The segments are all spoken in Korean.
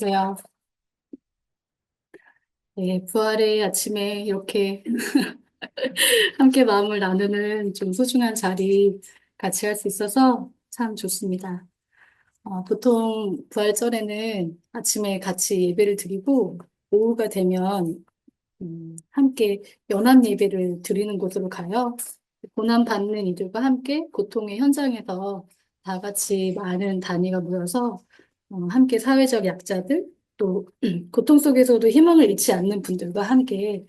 안녕하세요. 네, 부활의 아침에 이렇게 함께 마음을 나누는 좀 소중한 자리 같이 할 수 있어서 참 좋습니다. 어, 보통 부활절에는 아침에 같이 예배를 드리고 오후가 되면 음, 함께 연합 예배를 드리는 곳으로 가요. 고난 받는 이들과 함께 고통의 현장에서 다 같이 많은 단위가 모여서 어, 함께 사회적 약자들 또 고통 속에서도 희망을 잃지 않는 분들과 함께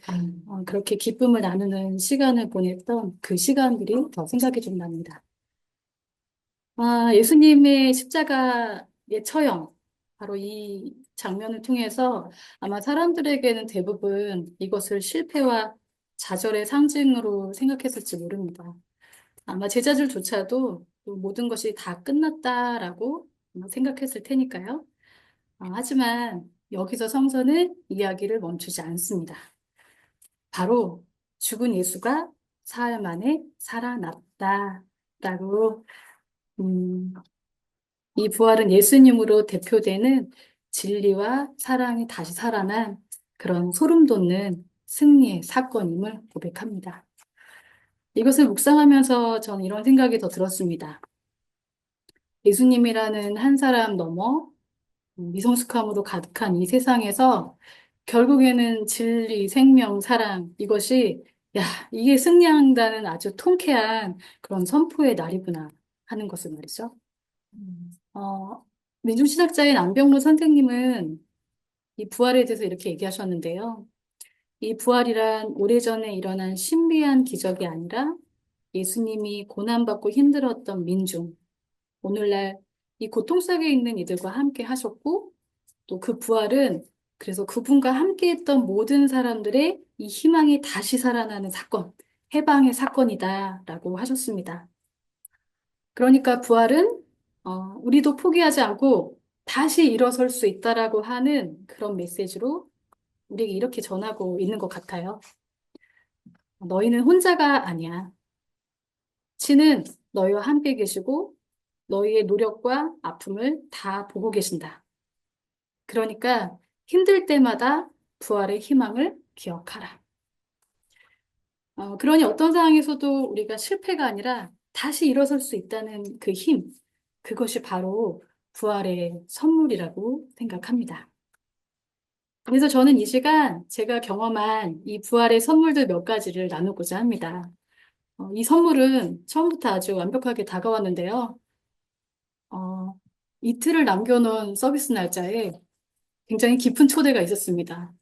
어, 그렇게 기쁨을 나누는 시간을 보냈던 그 시간들이 더 생각이 좀 납니다. 아, 예수님의 십자가의 처형, 바로 이 장면을 통해서 아마 사람들에게는 대부분 이것을 실패와 좌절의 상징으로 생각했을지 모릅니다. 아마 제자들조차도 모든 것이 다 끝났다라고 생각했을 테니까요. 아, 하지만 여기서 성서는 이야기를 멈추지 않습니다. 바로 죽은 예수가 사흘 만에 살아났다라고 음, 이 부활은 예수님으로 대표되는 진리와 사랑이 다시 살아난 그런 소름 돋는 승리의 사건임을 고백합니다. 이것을 묵상하면서 저는 이런 생각이 더 들었습니다. 예수님이라는 한 사람 넘어 미성숙함으로 가득한 이 세상에서 결국에는 진리, 생명, 사랑, 이것이, 야, 이게 승리한다는 아주 통쾌한 그런 선포의 날이구나 하는 것을 말이죠. 어, 민중신학자인 안병로 선생님은 이 부활에 대해서 이렇게 얘기하셨는데요. 이 부활이란 오래전에 일어난 신비한 기적이 아니라 예수님이 고난받고 힘들었던 민중, 오늘날 이 고통 속에 있는 이들과 함께 하셨고, 또 그 부활은 그래서 그분과 함께 했던 모든 사람들의 이 희망이 다시 살아나는 사건, 해방의 사건이다라고 하셨습니다. 그러니까 부활은 어, 우리도 포기하지 않고 다시 일어설 수 있다라고 하는 그런 메시지로 우리에게 이렇게 전하고 있는 것 같아요. 너희는 혼자가 아니야. 치는 너희와 함께 계시고 너희의 노력과 아픔을 다 보고 계신다. 그러니까 힘들 때마다 부활의 희망을 기억하라. 어, 그러니 어떤 상황에서도 우리가 실패가 아니라 다시 일어설 수 있다는 그 힘, 그것이 바로 부활의 선물이라고 생각합니다. 그래서 저는 이 시간 제가 경험한 이 부활의 선물들 몇 가지를 나누고자 합니다. 어, 이 선물은 처음부터 아주 완벽하게 다가왔는데요. 어, 이틀을 남겨놓은 서비스 날짜에 굉장히 깊은 초대가 있었습니다.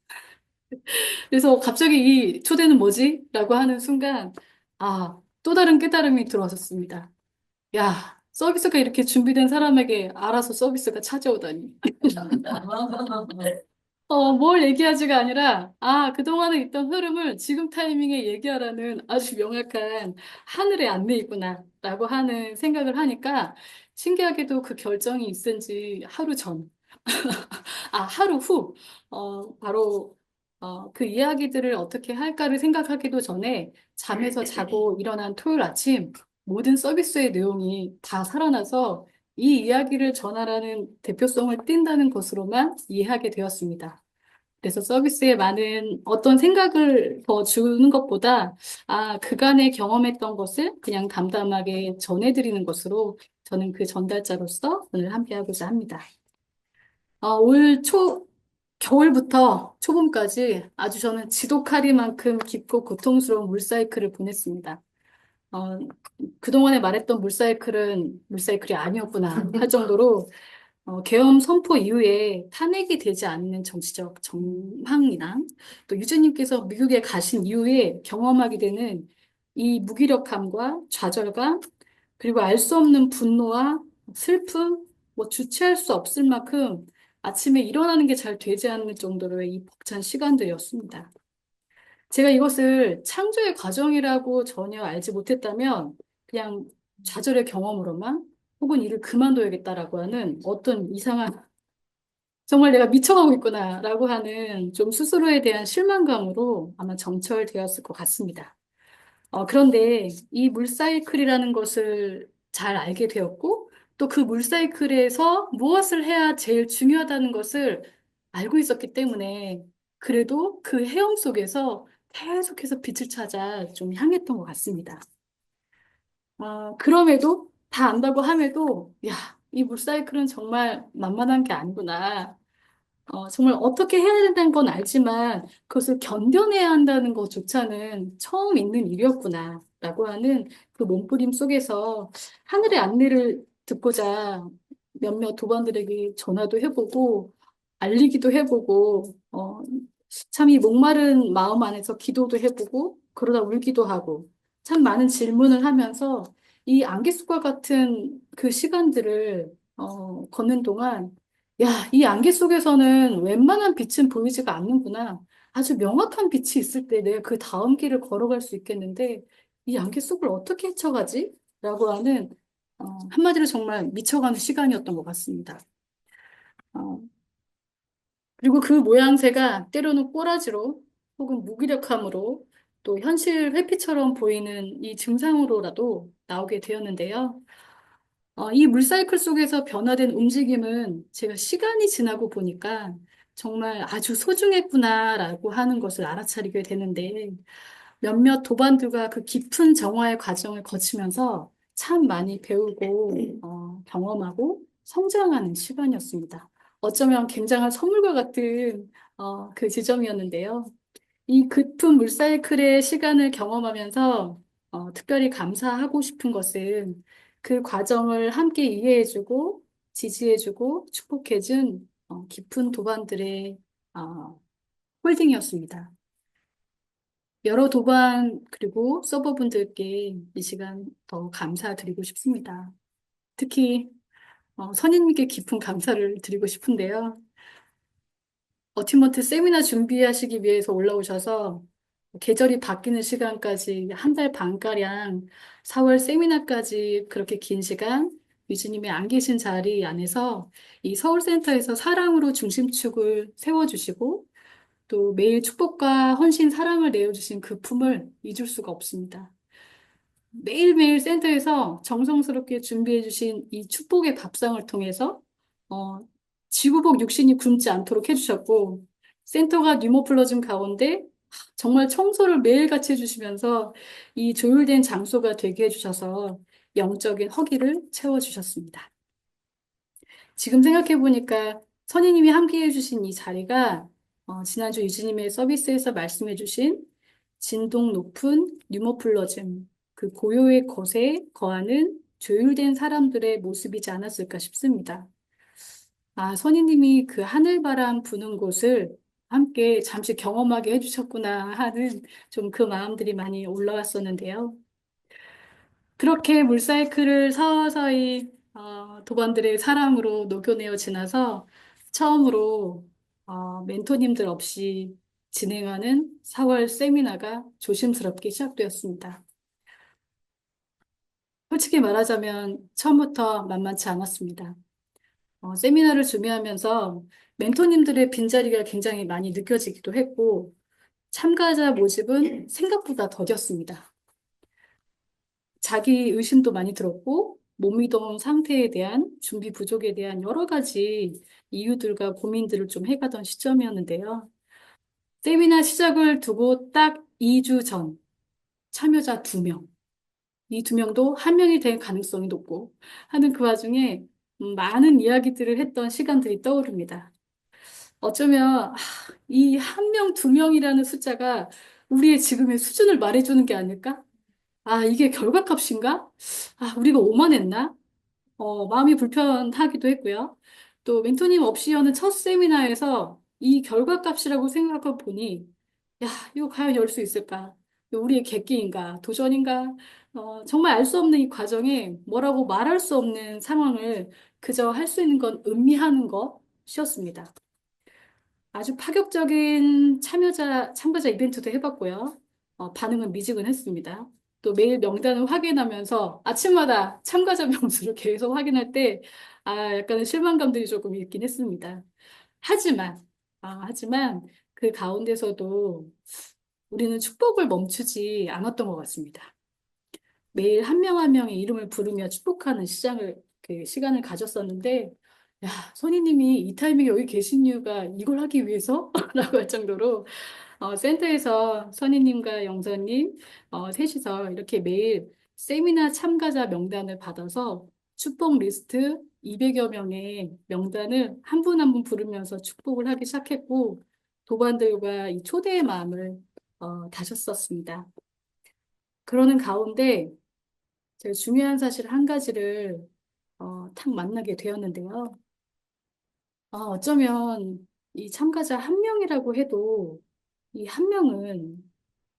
그래서 갑자기 이 초대는 뭐지? 라고 하는 순간, 아, 또 다른 깨달음이 들어왔었습니다. 야, 서비스가 이렇게 준비된 사람에게 알아서 서비스가 찾아오다니. 어, 뭘 얘기하지가 아니라, 아, 그동안에 있던 흐름을 지금 타이밍에 얘기하라는 아주 명확한 하늘의 안내이구나, 라고 하는 생각을 하니까, 신기하게도 그 결정이 있은 지 하루 전, 아, 하루 후, 어, 바로, 어, 그 이야기들을 어떻게 할까를 생각하기도 전에 잠에서 자고 일어난 토요일 아침, 모든 서비스의 내용이 다 살아나서 이 이야기를 전하라는 대표성을 띈다는 것으로만 이해하게 되었습니다. 그래서 서비스에 많은 어떤 생각을 더 주는 것보다, 아, 그간에 경험했던 것을 그냥 담담하게 전해드리는 것으로 저는 그 전달자로서 오늘 함께하고자 합니다. 어, 올 초, 겨울부터 초봄까지 아주 저는 지독하리만큼 깊고 고통스러운 물사이클을 보냈습니다. 어, 그동안에 말했던 물사이클은 물사이클이 아니었구나 할 정도로 어, 계엄 선포 이후에 탄핵이 되지 않는 정치적 정황이나 또 유재님께서 미국에 가신 이후에 경험하게 되는 이 무기력함과 좌절감 그리고 알 수 없는 분노와 슬픔 뭐 주체할 수 없을 만큼 아침에 일어나는 게 잘 되지 않는 정도로의 이 벅찬 시간들이었습니다. 제가 이것을 창조의 과정이라고 전혀 알지 못했다면 그냥 좌절의 경험으로만 혹은 일을 그만둬야겠다라고 하는 어떤 이상한 정말 내가 미쳐가고 있구나라고 하는 좀 스스로에 대한 실망감으로 아마 점철되었을 것 같습니다. 어, 그런데 이 물사이클이라는 것을 잘 알게 되었고 또 그 물사이클에서 무엇을 해야 제일 중요하다는 것을 알고 있었기 때문에 그래도 그 헤엄 속에서 계속해서 빛을 찾아 좀 향했던 것 같습니다. 아, 그럼에도 다 안다고 함에도 야, 이 물사이클은 정말 만만한 게 아니구나. 어, 정말 어떻게 해야 된다는 건 알지만 그것을 견뎌내야 한다는 것조차는 처음 있는 일이었구나. 라고 하는 그 몸부림 속에서 하늘의 안내를 듣고자 몇몇 도반들에게 전화도 해보고 알리기도 해보고 어, 참 이 목마른 마음 안에서 기도도 해보고 그러다 울기도 하고 참 많은 질문을 하면서 이 안개숲과 같은 그 시간들을 어, 걷는 동안 야, 이 안개 속에서는 웬만한 빛은 보이지가 않는구나. 아주 명확한 빛이 있을 때 내가 그 다음 길을 걸어갈 수 있겠는데 이 안개 속을 어떻게 헤쳐가지? 라고 하는 어, 한마디로 정말 미쳐가는 시간이었던 것 같습니다. 어, 그리고 그 모양새가 때로는 꼬라지로 혹은 무기력함으로 또 현실 회피처럼 보이는 이 증상으로라도 나오게 되었는데요. 어, 이 물사이클 속에서 변화된 움직임은 제가 시간이 지나고 보니까 정말 아주 소중했구나라고 하는 것을 알아차리게 되는데 몇몇 도반들과 그 깊은 정화의 과정을 거치면서 참 많이 배우고 어, 경험하고 성장하는 시간이었습니다. 어쩌면 굉장한 선물과 같은 어, 그 지점이었는데요. 이 깊은 물사이클의 시간을 경험하면서 어, 특별히 감사하고 싶은 것은 그 과정을 함께 이해해주고 지지해주고 축복해준 어, 깊은 도반들의 어, 홀딩이었습니다. 여러 도반 그리고 서버분들께 이 시간 더 감사드리고 싶습니다. 특히 어, 선임님께 깊은 감사를 드리고 싶은데요. 어티먼트 세미나 준비하시기 위해서 올라오셔서 계절이 바뀌는 시간까지 한 달 반가량 4월 세미나까지 그렇게 긴 시간 유진님이 안 계신 자리 안에서 이 서울센터에서 사랑으로 중심축을 세워주시고 또 매일 축복과 헌신 사랑을 내어주신 그 품을 잊을 수가 없습니다. 매일매일 센터에서 정성스럽게 준비해주신 이 축복의 밥상을 통해서 어, 지구복 육신이 굶지 않도록 해주셨고 센터가 뉴모플러즘 가운데 정말 청소를 매일같이 해주시면서 이 조율된 장소가 되게 해주셔서 영적인 허기를 채워주셨습니다. 지금 생각해보니까 선생님이 함께 해 주신 이 자리가 어, 지난주 유진님의 서비스에서 말씀해 주신 진동 높은 뉴모플러즘, 그 고요의 것에 거하는 조율된 사람들의 모습이지 않았을까 싶습니다. 아, 선생님이 그 하늘바람 부는 곳을 함께 잠시 경험하게 해주셨구나 하는 좀 그 마음들이 많이 올라왔었는데요. 그렇게 물사이클을 서서히 어, 도반들의 사랑으로 녹여내어 지나서 처음으로 어, 멘토님들 없이 진행하는 4월 세미나가 조심스럽게 시작되었습니다. 솔직히 말하자면 처음부터 만만치 않았습니다. 어, 세미나를 준비하면서 멘토님들의 빈자리가 굉장히 많이 느껴지기도 했고, 참가자 모집은 생각보다 더뎠습니다. 자기 의심도 많이 들었고, 몸이동 상태에 대한 준비 부족에 대한 여러 가지 이유들과 고민들을 좀 해가던 시점이었는데요. 세미나 시작을 두고 딱 2주 전, 참여자 2명. 이두 명도 한 명이 될 가능성이 높고 하는 그 와중에 음, 많은 이야기들을 했던 시간들이 떠오릅니다. 어쩌면 이 한 명, 두 명이라는 숫자가 우리의 지금의 수준을 말해주는 게 아닐까? 아, 이게 결과값인가? 아, 우리가 오만했나? 어, 마음이 불편하기도 했고요. 또 멘토님 없이 여는 첫 세미나에서 이 결과값이라고 생각해 보니, 야, 이거 과연 열 수 있을까? 우리의 객기인가? 도전인가? 어, 정말 알 수 없는 이 과정에 뭐라고 말할 수 없는 상황을 그저 할 수 있는 건 음미하는 것이었습니다. 아주 파격적인 참여자, 참가자 이벤트도 해봤고요. 어, 반응은 미지근했습니다. 또 매일 명단을 확인하면서 아침마다 참가자 명수를 계속 확인할 때, 아, 약간의 실망감들이 조금 있긴 했습니다. 하지만, 아, 하지만 그 가운데서도 우리는 축복을 멈추지 않았던 것 같습니다. 매일 한 명 한 명의 이름을 부르며 축복하는 시장을, 그 시간을 가졌었는데, 야, 선생님이 이 타이밍에 여기 계신 이유가 이걸 하기 위해서? 라고 할 정도로 어, 센터에서 선생님과 영사님 어, 셋이서 이렇게 매일 세미나 참가자 명단을 받아서 축복 리스트 200여 명의 명단을 한 분 한 분 부르면서 축복을 하기 시작했고 도반들과 이 초대의 마음을 어, 다졌었습니다. 그러는 가운데 제가 중요한 사실 한 가지를 어, 탁 만나게 되었는데요. 어, 어쩌면 이 참가자 한 명이라고 해도 이 한 명은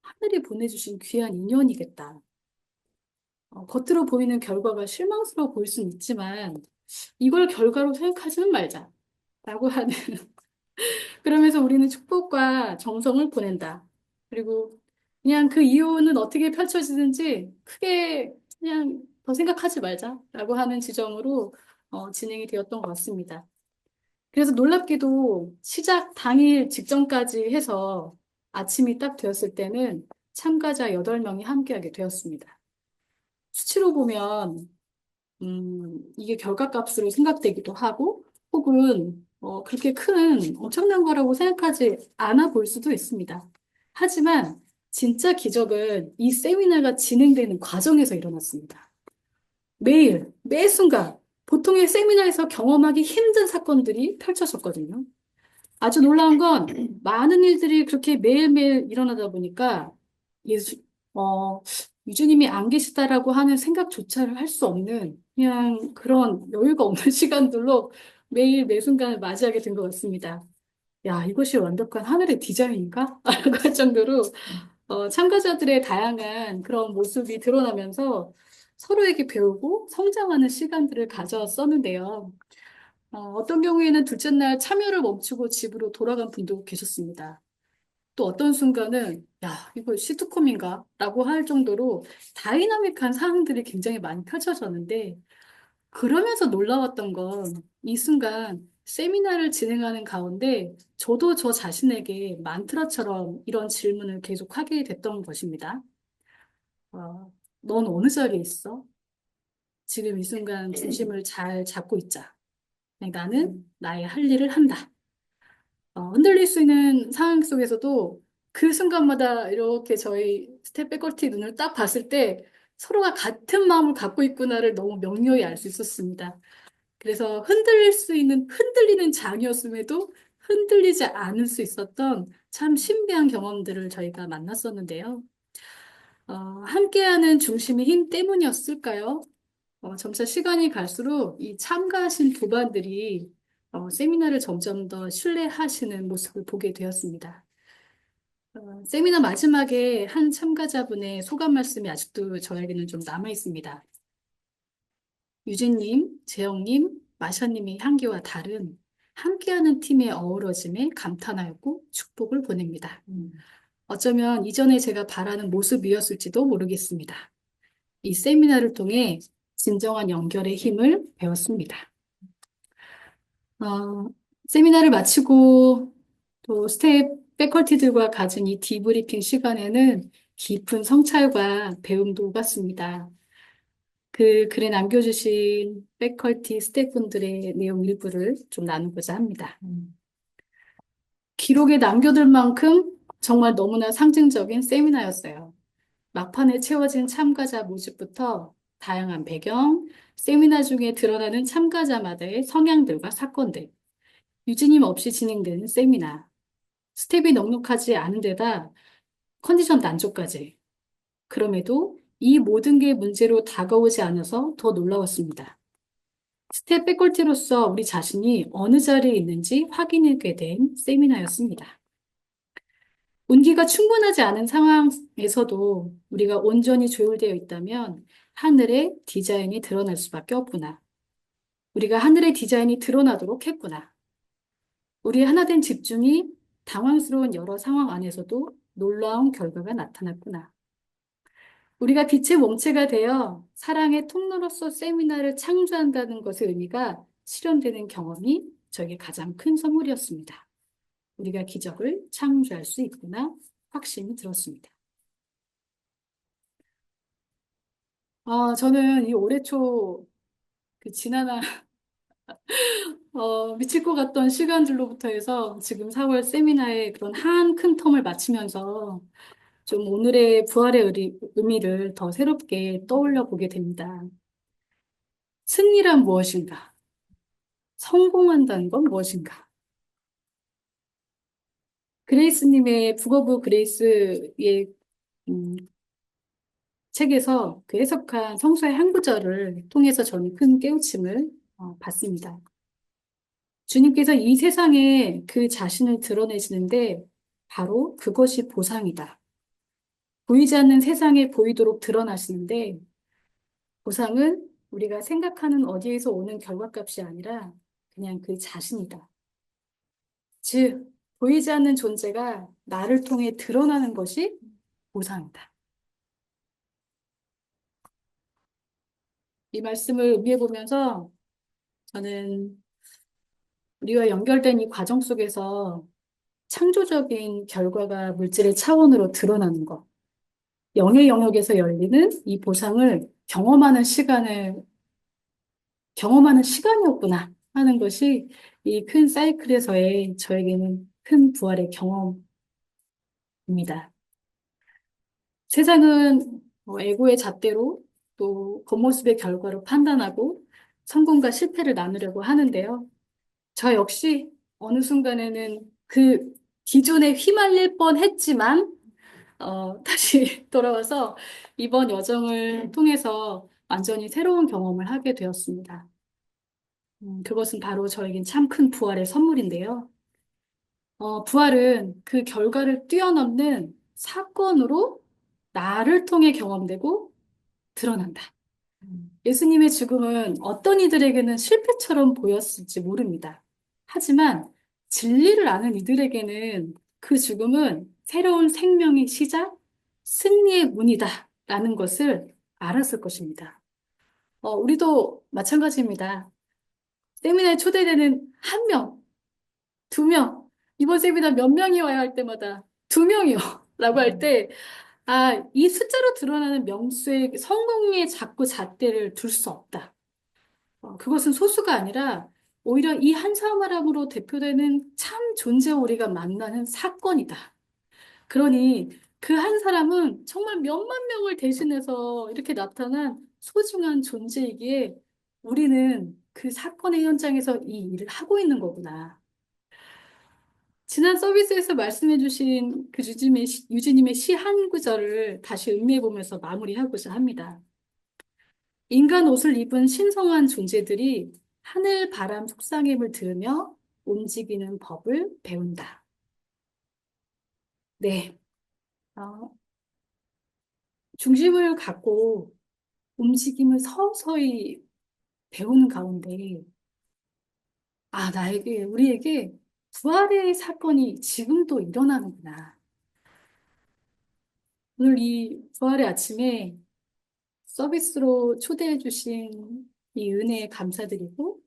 하늘이 보내주신 귀한 인연이겠다. 어, 겉으로 보이는 결과가 실망스러워 보일 수는 있지만 이걸 결과로 생각하지는 말자. 라고 하는 그러면서 우리는 축복과 정성을 보낸다. 그리고 그냥 그 이유는 어떻게 펼쳐지든지 크게 그냥 더 생각하지 말자라고 하는 지점으로 어, 진행이 되었던 것 같습니다. 그래서 놀랍게도 시작 당일 직전까지 해서 아침이 딱 되었을 때는 참가자 8명이 함께하게 되었습니다. 수치로 보면 음, 이게 결과값으로 생각되기도 하고 혹은 어, 그렇게 큰 엄청난 거라고 생각하지 않아 볼 수도 있습니다. 하지만 진짜 기적은 이 세미나가 진행되는 과정에서 일어났습니다. 매일, 매 순간 보통의 세미나에서 경험하기 힘든 사건들이 펼쳐졌거든요. 아주 놀라운 건 많은 일들이 그렇게 매일매일 일어나다 보니까 예수, 어, 유주님이 안 계시다라고 하는 생각조차를 할 수 없는 그냥 그런 여유가 없는 시간들로 매일 매 순간을 맞이하게 된 것 같습니다. 야, 이것이 완벽한 하늘의 디자인인가? 라고 할 정도로 어, 참가자들의 다양한 그런 모습이 드러나면서 서로에게 배우고 성장하는 시간들을 가졌었는데요. 어, 어떤 경우에는 둘째 날 참여를 멈추고 집으로 돌아간 분도 계셨습니다. 또 어떤 순간은 야, 이거 시트콤인가? 라고 할 정도로 다이나믹한 상황들이 굉장히 많이 펼쳐졌는데 그러면서 놀라웠던 건 이 순간 세미나를 진행하는 가운데 저도 저 자신에게 만트라처럼 이런 질문을 계속 하게 됐던 것입니다. 어, 넌 어느 자리에 있어? 지금 이 순간 중심을 잘 잡고 있자. 네, 나는 나의 할 일을 한다. 어, 흔들릴 수 있는 상황 속에서도 그 순간마다 이렇게 저희 스텝 패컬티 눈을 딱 봤을 때 서로가 같은 마음을 갖고 있구나를 너무 명료히 알 수 있었습니다. 그래서 흔들릴 수 있는 흔들리는 장이었음에도 흔들리지 않을 수 있었던 참 신비한 경험들을 저희가 만났었는데요. 어, 함께하는 중심의 힘 때문이었을까요? 어, 점차 시간이 갈수록 이 참가하신 부반들이 어, 세미나를 점점 더 신뢰하시는 모습을 보게 되었습니다. 어, 세미나 마지막에 한 참가자분의 소감 말씀이 아직도 저에게는 좀 남아 있습니다. 유진님, 재영님, 마샤님의 향기와 다른 함께하는 팀의 어우러짐에 감탄하였고 축복을 보냅니다. 음. 어쩌면 이전에 제가 바라는 모습이었을지도 모르겠습니다. 이 세미나를 통해 진정한 연결의 힘을 배웠습니다. 어, 세미나를 마치고 또 스텝 패컬티들과 가진 이 디브리핑 시간에는 깊은 성찰과 배움도 오갔습니다. 그 글에 남겨주신 패컬티 스태프분들의 내용 일부를 좀 나누고자 합니다. 음. 기록에 남겨둘 만큼 정말 너무나 상징적인 세미나였어요. 막판에 채워진 참가자 모집부터 다양한 배경, 세미나 중에 드러나는 참가자마다의 성향들과 사건들, 유진님 없이 진행되는 세미나, 스텝이 넉넉하지 않은 데다 컨디션 난조까지. 그럼에도 이 모든 게 문제로 다가오지 않아서 더 놀라웠습니다. 스텝 패컬티로서 우리 자신이 어느 자리에 있는지 확인하게 된 세미나였습니다. 운기가 충분하지 않은 상황에서도 우리가 온전히 조율되어 있다면 하늘의 디자인이 드러날 수밖에 없구나. 우리가 하늘의 디자인이 드러나도록 했구나. 우리의 하나된 집중이 당황스러운 여러 상황 안에서도 놀라운 결과가 나타났구나. 우리가 빛의 몸체가 되어 사랑의 통로로서 세미나를 창조한다는 것의 의미가 실현되는 경험이 저에게 가장 큰 선물이었습니다. 우리가 기적을 창조할 수 있구나 확신이 들었습니다. 아, 저는 이 올해 초 그 지난한 어, 미칠 것 같던 시간들로부터 해서 지금 4월 세미나의 그런 한 큰 텀을 마치면서 좀 오늘의 부활의 의미를 더 새롭게 떠올려 보게 됩니다. 승리란 무엇인가? 성공한다는 건 무엇인가? 그레이스님의 북어 브 그레이스의 음, 책에서 그 해석한 성서의 한 구절을 통해서 저는 큰 깨우침을 어, 받습니다. 주님께서 이 세상에 그 자신을 드러내시는데 바로 그것이 보상이다. 보이지 않는 세상에 보이도록 드러나시는데 보상은 우리가 생각하는 어디에서 오는 결과값이 아니라 그냥 그 자신이다. 즉, 보이지 않는 존재가 나를 통해 드러나는 것이 보상이다. 이 말씀을 의미해 보면서 저는 우리와 연결된 이 과정 속에서 창조적인 결과가 물질의 차원으로 드러나는 것, 영의 영역에서 열리는 이 보상을 경험하는 시간을, 경험하는 시간이었구나 하는 것이 이 큰 사이클에서의 저에게는 큰 부활의 경험입니다. 세상은 뭐 에고의 잣대로 또 겉모습의 결과로 판단하고 성공과 실패를 나누려고 하는데요. 저 역시 어느 순간에는 그 기존에 휘말릴 뻔 했지만, 어, 다시 돌아와서 이번 여정을 통해서 완전히 새로운 경험을 하게 되었습니다. 음, 그것은 바로 저에겐 참 큰 부활의 선물인데요. 어, 부활은 그 결과를 뛰어넘는 사건으로 나를 통해 경험되고 드러난다. 예수님의 죽음은 어떤 이들에게는 실패처럼 보였을지 모릅니다. 하지만 진리를 아는 이들에게는 그 죽음은 새로운 생명의 시작, 승리의 문이다. 라는 것을 알았을 것입니다. 어, 우리도 마찬가지입니다. 세미나에 초대되는 한 명, 두 명, 이번 세미나 몇 명이 와야 할 때마다 두 명이요. 라고 할 때, 아, 이 숫자로 드러나는 명수의 성공의 자꾸 잣대를 둘 수 없다. 어, 그것은 소수가 아니라 오히려 이 한 사람으로 대표되는 참 존재 우리가 만나는 사건이다. 그러니 그 한 사람은 정말 몇만 명을 대신해서 이렇게 나타난 소중한 존재이기에 우리는 그 사건의 현장에서 이 일을 하고 있는 거구나. 지난 서비스에서 말씀해 주신 그 유진님의, 시- 유진님의 시 한 구절을 다시 음미해 보면서 마무리하고자 합니다. 인간 옷을 입은 신성한 존재들이 하늘 바람 속삭임을 들으며 움직이는 법을 배운다. 네. 어, 중심을 갖고 움직임을 서서히 배우는 가운데, 아, 나에게, 우리에게 부활의 사건이 지금도 일어나는구나. 오늘 이 부활의 아침에 서비스로 초대해 주신 이 은혜에 감사드리고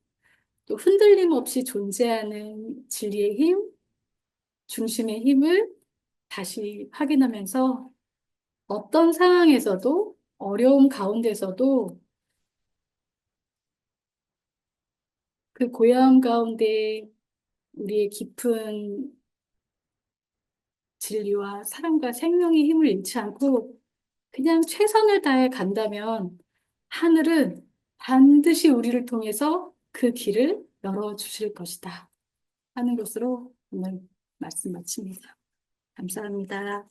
또 흔들림 없이 존재하는 진리의 힘, 중심의 힘을 다시 확인하면서 어떤 상황에서도 어려움 가운데서도 그 고요함 가운데 우리의 깊은 진리와 사랑과 생명의 힘을 잃지 않고 그냥 최선을 다해 간다면 하늘은 반드시 우리를 통해서 그 길을 열어주실 것이다. 하는 것으로 오늘 말씀 마칩니다. 감사합니다.